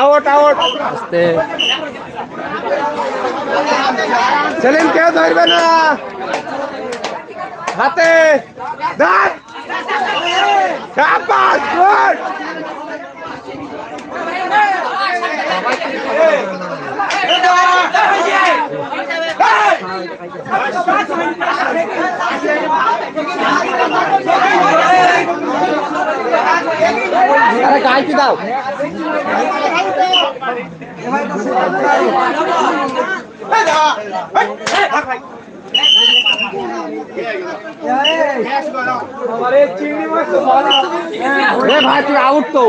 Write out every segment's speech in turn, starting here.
Out out আস্তে সেলিম কেউ ধরবে না হাতে দাঁত শাবাশ গুড আরে গাইতে দাও। ভাই তুই আউট তো।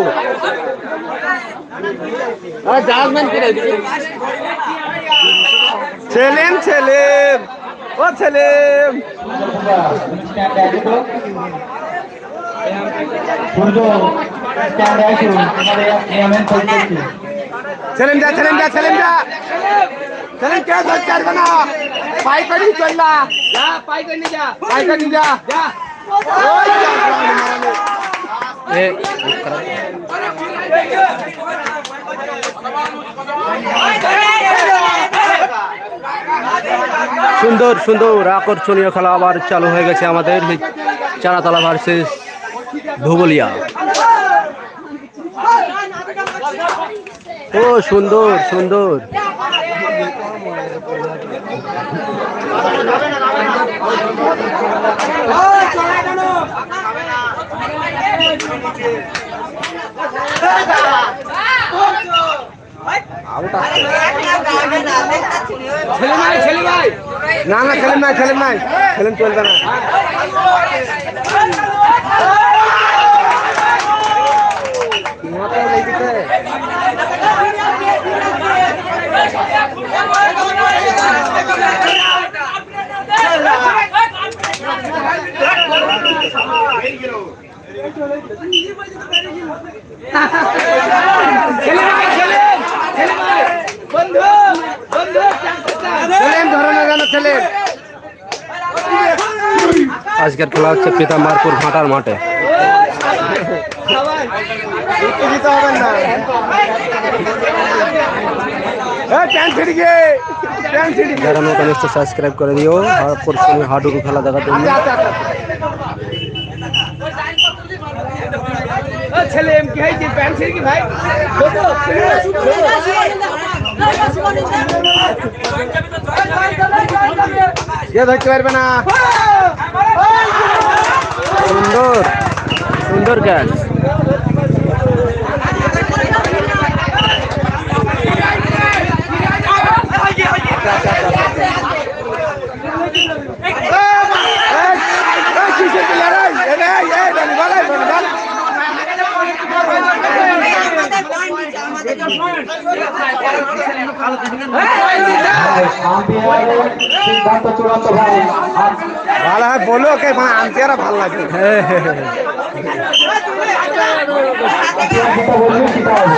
সেলিম সেলিম। ও সেলিম। সূর্য স্ট্যান্ড আসুন তোমাদের নিয়মের পরিস্থিতি সেলিম যা সেলিম যা সেলিম যা সেলিম কেউ ধরতে পারবে না পাইকারি চললা যা পাইকারি যা পাইকারি যা যা ওই যা, এ সুন্দর সুন্দর আকর্ষণীয় খেলা আবার চালু হয়ে গেছে আমাদের এই চারাতলা ভার্সেস ধুবলিয়া। ও সুন্দর সুন্দর। না না সেলিম নাই সেলিম নাই। খেলেন চলবে না সেলিম ধরো না কেন সেলিম আজকের খেলা হচ্ছে পিতামারপুর ভাটার মাঠে। উত্তেজিত হবেন না এই প্যান্ট ছিড়ে গিয়ে প্যান্ট ছিড়ে গিয়ে। যারা নতুন এসছে সাবস্ক্রাইব করে দিও। আকর্ষণীয় হাডুডু খেলা দেখার জন্য। আচ্ছা আচ্ছা আচ্ছা। ছেলে এম কি হয়েছে প্যান্ট ছিড়ে কি ভাই। কে ধরতে পারবে না সুন্দর সুন্দর ক্যাচ এই, এই, কিসের প্লেয়ার এই? এই, এই, এই, বল, বল, এই, বল, বল। আম্পায়ারের সিদ্ধান্ত চূড়ান্ত ভাবে আর ভালো হয় বলো কে মানে আম্পায়াররা ভালো লাগে। সেটা হবে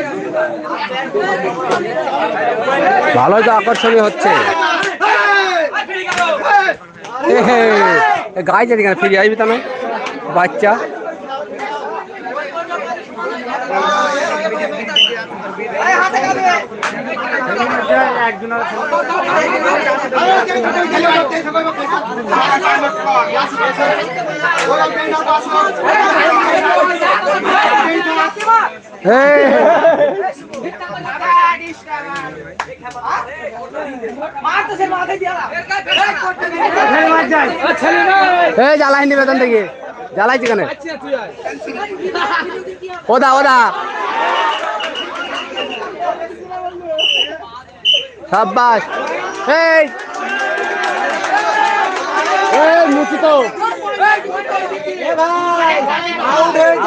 ভালো তো আকর্ষণীয় হচ্ছে। গাই যাবি কেন ফিরে আসবি তাহলে বাচ্চা। এই, জ্বালাই নিবেদন থেকে। জ্বালাইছি কেন? ওদা ওদা। সাব্বাস। এই। এই মুচি তো।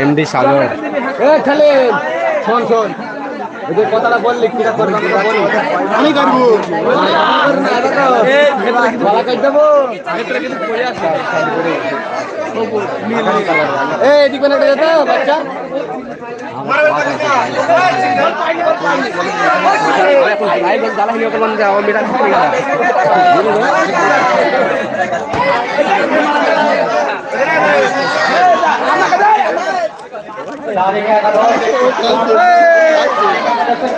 এমডি সাগর। খেলে শোন শোন। ওদের কথাটা বললি করবে আমি করব কাট এই এদিকে না যেতে বাচ্চা। তারিখে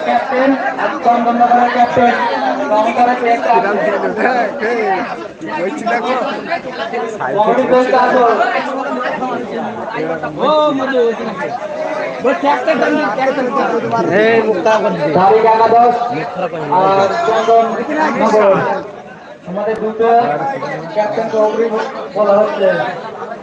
ক্যাপ্টেন ক্যাপ্টেন তারিখ একাদশ আর আমাদের দুটো ক্যাপ্টেনকে অগ্রিম বলা হচ্ছে।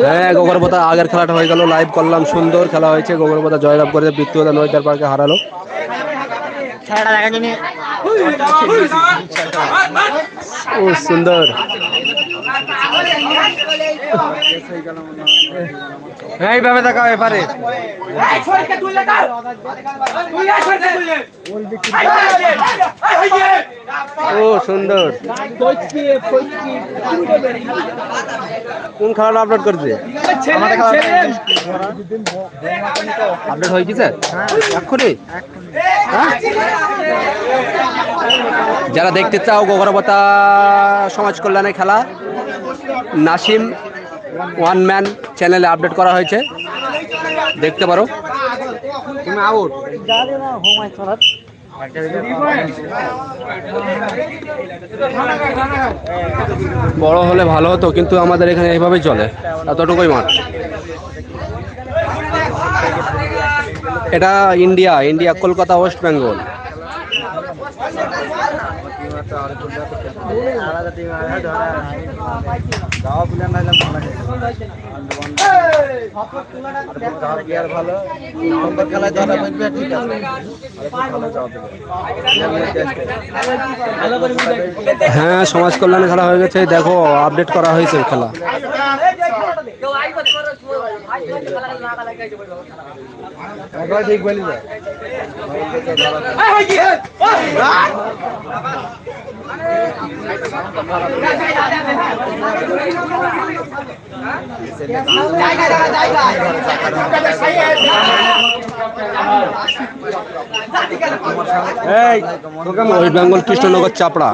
হ্যাঁ গোবরপতা আগের খেলাটা হয়ে গেল লাইভ করলাম, সুন্দর খেলা হয়েছে গোবরপতা জয়লাভ করেছে বৃত্তিওদা নয়দার পার্কে হারালো। ও, সুন্দর। এইভাবে দেখা এবারে ও সুন্দর। কোন খেলাটা আপলোড করছে? আপডেট হয়ে গেছে এক্ষুনি? হ্যাঁ? যারা দেখতে চাও গোবরবতা সমাজ কল্যাণে খেলা নাসিম ওয়ান ম্যান চ্যানেলে আপডেট করা হয়েছে। দেখতে পারো। তুমি আউট বড় হলে ভালো হতো কিন্তু আমাদের এখানে এইভাবেই চলে। এতটুকুই মাঠ। এটা India India Kolkata West Bengal. হ্যাঁ সমাজ কল্যাণে খেলা হয়ে গেছে। দেখো আপডেট করা হয়েছে খেলা। ওয়েস্ট বেঙ্গল কৃষ্ণনগর চাপড়া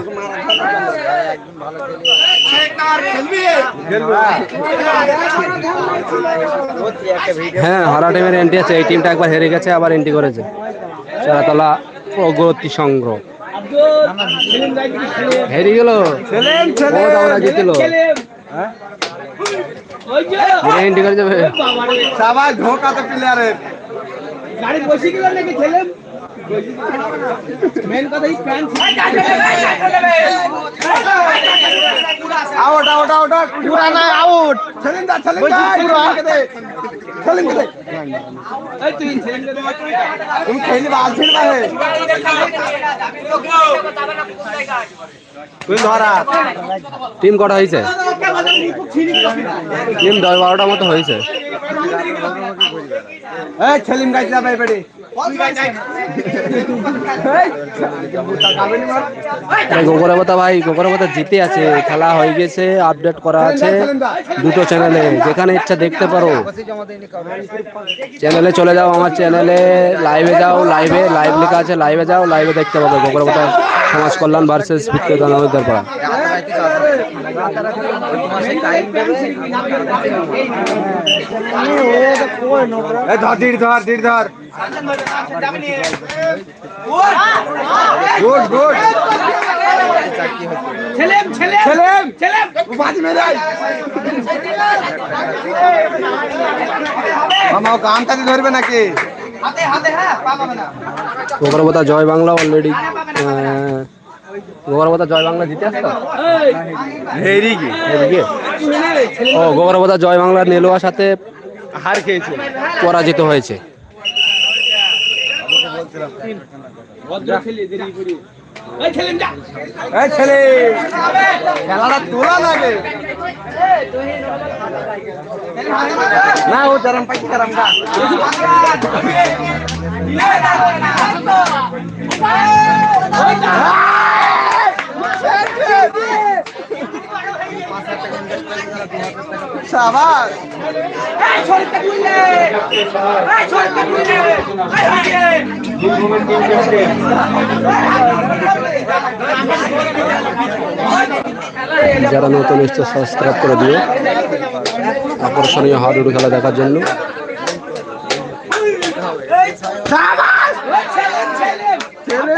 হ্যাঁ হারা টিমের এন্ট্রি আছে, এই টিমটা একবার হেরে গেছে, আবার এন্ট্রি করেছে। চারাতলা প্রগতি সংগ্রহ হেরে গেল। জিতলো। এন্ট্রি করে যাবে। সবাই তো প্লেয়ারের গাড়ি বসে গেল নাকি ছেলে? মেন কথা এই pant out out out out পুরা না আউট ছেলেন দা ছেলেন দা সেলিম কোথায়? এই তুই ছেলে তুমি খেলি বালছিল না হে তুই ধরা টিম কটা হয়েছে টিম দশ বারোটার মতো হয়েছে এই সেলিম গাইছ না ভাই বেড়ে গোবরাবতা ভাই গোবরাবতা জিতে আছে খেলা হয়ে গেছে আপডেট করা আছে দুটো চ্যানেলে যেখানে ইচ্ছা দেখতে পারো। চ্যানেলে চলে যাও আমার চ্যানেলে লাইভে যাও লাইভে লাইভ লেখা আছে লাইভে যাও লাইভে দেখতে পাবে গোবরাবতা সমাজ কল্যাণ ভার্সেস বিক্রেতা পাড়া এই ধর ধীর ধর ধীর ধর গুড গুড ছেলে ছেলে সেলিম ছেলে বাজি মেরে আয় মামা ও কানটাকে ধরবে নাকি হাতে হাতে হ্যাঁ পা পাবে না গোবরাবতা জয় বাংলা অলরেডি গোবরাবতা জয় বাংলা জিতে আসতো ও গোবরাবতা জয় বাংলা নেলোয়ার সাথে হার খেয়েছে পরাজিত হয়েছে। না ও গরম পাইছি গরম যারা নতুন এসছে সাবস্ক্রাইব করে দিও। আকর্ষণীয় হাডুডু খেলা দেখার জন্য। ছেলে।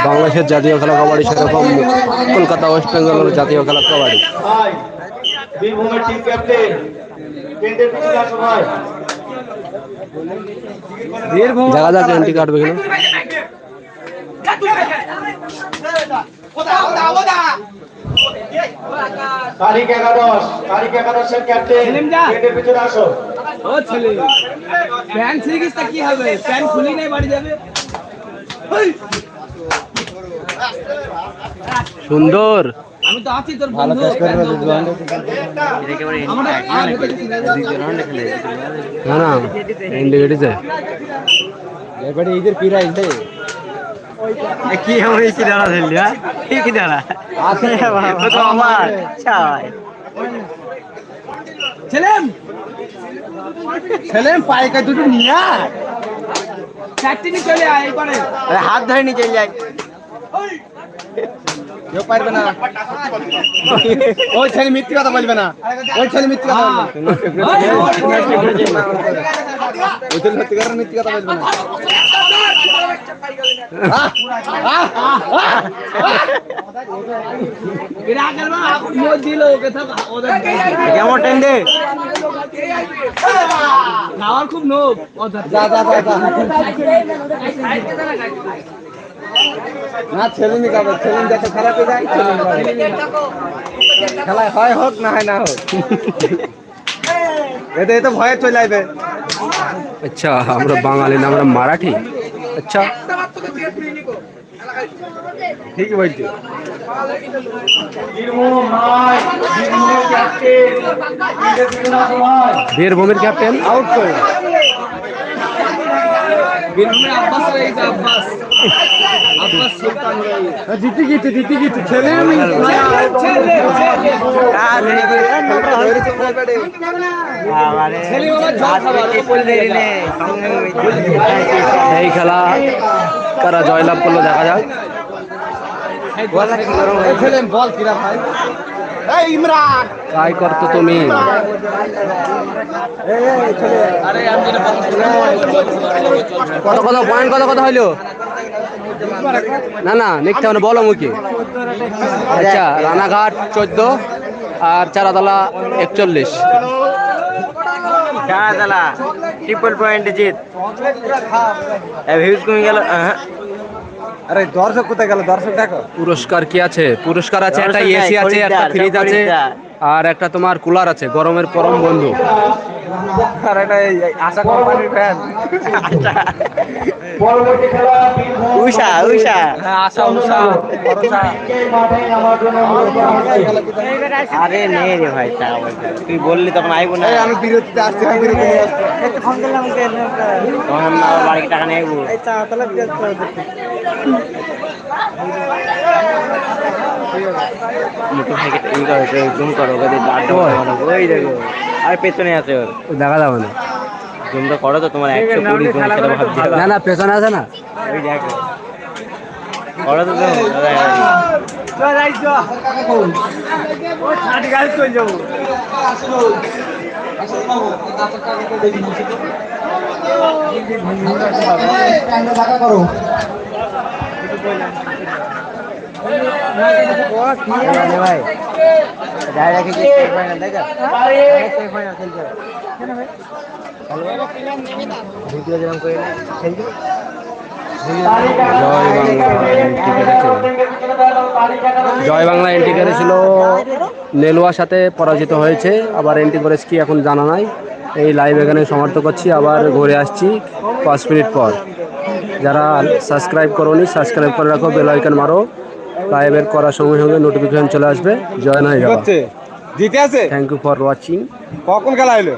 বাংলাদেশের জাতীয় খেলা কবাডি সেরকম কলকাতা ওয়েস্ট বেঙ্গলের জাতীয় খেলা কবাডি। বীরভূমের টিম ক্যাপ্টেন কেন্দ্রের পিছনে আসো ভাই দেখা যাক এন্ট্রি কাটবে কিনা যা তুই ওদা ওদা ওদা তারিখ একাদশ তারিখ একাদশের ক্যাপ্টেন সেলিম যা। কেন্দ্রের পিছনে আসো ও ছেলে প্যান্ট ছিঁড়ে গেছে তা কি হবে প্যান্ট খুলি নাই বাড়ি যাবে সুন্দর আমি তো আছি তোর বন্ধু। আমরা না না ইন্ডিকেটিছে এবারে ঈদের পিরাই দে কি আমার কি দাঁড়া ধরলি হ্যাঁ? কি দাঁড়া আছে। ও তো আমার। ছাই ছেলেম! ছেলে পাইকা দুটো নিয়ে আয়। চারটি নিয়ে চলে আয় এবারে হাত ধরে নিয়ে চলে যাই কেউ পারবে না ওই ছেলে মিথ্যে কথা বলবে না ওই ছেলে মিথ্যে কথা বলবে না। ওই ছেলে সত্যি করে মিথ্যে কথা বলবে না আহ, আহ, আহ। এরা আগের বার মোট দিল ওকে সব ওদের কেমন টাইম দে খাওয়ার খুব নোব ওদের যা যা যা যা না ছেলে নি খাবে ছেলে যাতে খারাপ হয়ে যায় ছেলে খেলায় হয় হোক না হয় না হোক। এতে এতে ভয়ে চলে আসবে আচ্ছা আমরা বাঙালি না আমরা মারাঠি? আচ্ছা। ঠিকই বলছি। বীরভূম ভাই বীরভূমের ক্যাপ্টেন কেন্দ্রের পিছনে আসো ভাই বীরভূমির ক্যাপ্টেন আউট করে বীরভূমের আব্বাস হয়ে গেছে আব্বাস আব্বাস সুলতান হয়ে গেছে জিতে গেছে জিতে গেছে ছেলে ছেলে ছেলে বাবা জল খাবার এই খেলা কারা জয়লাভ করল দেখা যাক ছেলে বল কিরা ভাই এই ইমরান। ট্রাই করতো তুমি। কত কত পয়েন্ট কত কত হইল? না না লিখতে হবে বলো মুখে আচ্ছা রানাঘাট চোদ্দ আর চারাতলা একচল্লিশ। চারাতলা ট্রিপল পয়েন্ট জিত। ভিউজ কমে গেল আরে দর্শক কোথায় গেল? দর্শক দেখো। পুরস্কার কি আছে? পুরস্কার আছে একটা এসি আছে একটা ফ্রিজ আছে আর একটা তোমার কুলার আছে গরমের পরম বন্ধু। আর এটা আশা কোম্পানির ফ্যান পরবর্তী খেলা উষা উষা হ্যাঁ আশা উষা। আরে নে রে ভাই চা তুই বললি তখন আইবো না। আমি বিরতিতে আসছি আমি বিরতিতে আসছি। তখন আমি আবার বাড়ি টাকা নিয়ে আইবো। মুটু ভাইকে ই করো জুম করো ওকে মারো ওই দেখো আর পেছনে আছে ওর দেখা যাবে না জুমটা করো তো তোমার একশো কুড়ি জুম সেটা ভাবছি না না পেছনে আছে না ওই দেখো করো তো দেখা করো জয় বাংলা এন্ট্রি করেছিল নেলুয়ার সাথে পরাজিত হয়েছে। আবার এন্ট্রি করেছে কি এখন জানা নাই। এই লাইভ এখানে সমাপ্ত করছি, আবার ঘুরে আসছি। পাঁচ মিনিট পর। যারা সাবস্ক্রাইব করোনি সাবস্ক্রাইব করে রাখো বেল আইকন মারো। লাইভের করার সঙ্গে সঙ্গে নোটিফিকেশন চলে আসবে। জয়েন হয়ে যাবে আছে। থ্যাংক ইউ ফর ওয়াচিং কখন খেলা হলো?